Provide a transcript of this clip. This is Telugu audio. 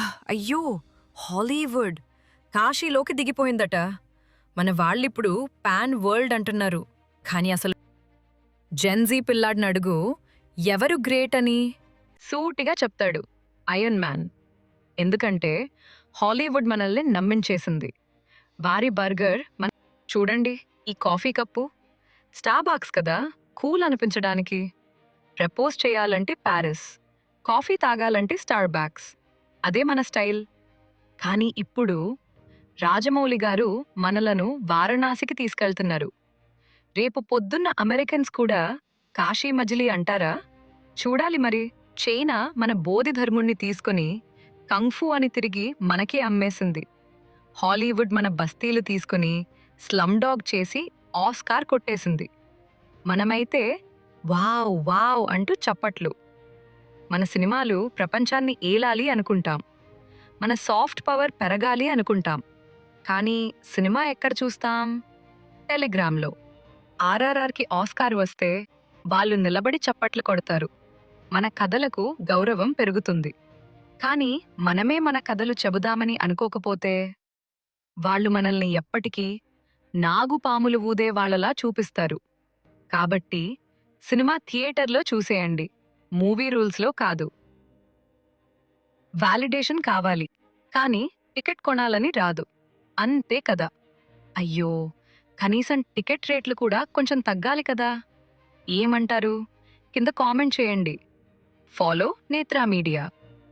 అయ్యో హాలీవుడ్. కాశీలోకి దిగిపోయిందట. మన వాళ్ళిప్పుడు పాన్ వరల్డ్ అంటున్నారు. కానీ అసలు జెన్జీ పిల్లాడిని అడుగు ఎవరు గ్రేట్ అని? సూటిగా చెప్తాడు అయన్ మ్యాన్. ఎందుకంటే హాలీవుడ్ మనల్ని నమ్మించేసింది. వారి బర్గర్ మన చూడండి ఈ కాఫీ కప్పు. స్టాబాక్స్ కదా కూల్ అనిపించడానికి. ప్రపోజ్ చేయాలంటే ప్యారిస్ కాఫీ తాగాలంటే స్టార్బాక్స్. అదే మన స్టైల్. కానీ ఇప్పుడు రాజమౌళి గారు మనలను వారణాసికి తీసుకెళ్తున్నారు. రేపు పొద్దున్న అమెరికన్స్ కూడా కాశీ మజిలీ అంటారా? చూడాలి మరి. చైనా మన బోధి ధర్ముణ్ణి తీసుకొని కంఫు అని తిరిగి మనకే అమ్మేసింది. హాలీవుడ్ మన బస్తీలు తీసుకుని స్లమ్డాగ్ చేసి ఆస్కార్ కొట్టేసింది. మనమైతే వావ్ వావ్ అంటూ చప్పట్లు. మన సినిమాలు ప్రపంచాన్ని ఏలాలి అనుకుంటాం. మన సాఫ్ట్ పవర్ పెరగాలి అనుకుంటాం. కానీ సినిమా ఎక్కడ చూస్తాం? టెలిగ్రామ్లో. ఆర్ఆర్ఆర్కి ఆస్కార్ వస్తే వాళ్ళు నిలబడి చప్పట్లు కొడతారు. మన కథలకు గౌరవం పెరుగుతుంది. కానీ మనమే మన కథలు చెబుదామని అనుకోకపోతే వాళ్ళు మనల్ని ఎప్పటికీ నాగుపాములు ఊదే వాళ్ళలా చూపిస్తారు. కాబట్టి సినిమా థియేటర్లో చూసేయండి. మూవీ రూల్స్లో కాదు. వాలిడేషన్ కావాలి. కానీ టికెట్ కొనాలని రాదు. అంతే కదా. అయ్యో! కనీసం టికెట్ రేట్లు కూడా కొంచెం తగ్గాలి కదా. ఏమంటారు? కింద కామెంట్ చేయండి. Follow Netra media.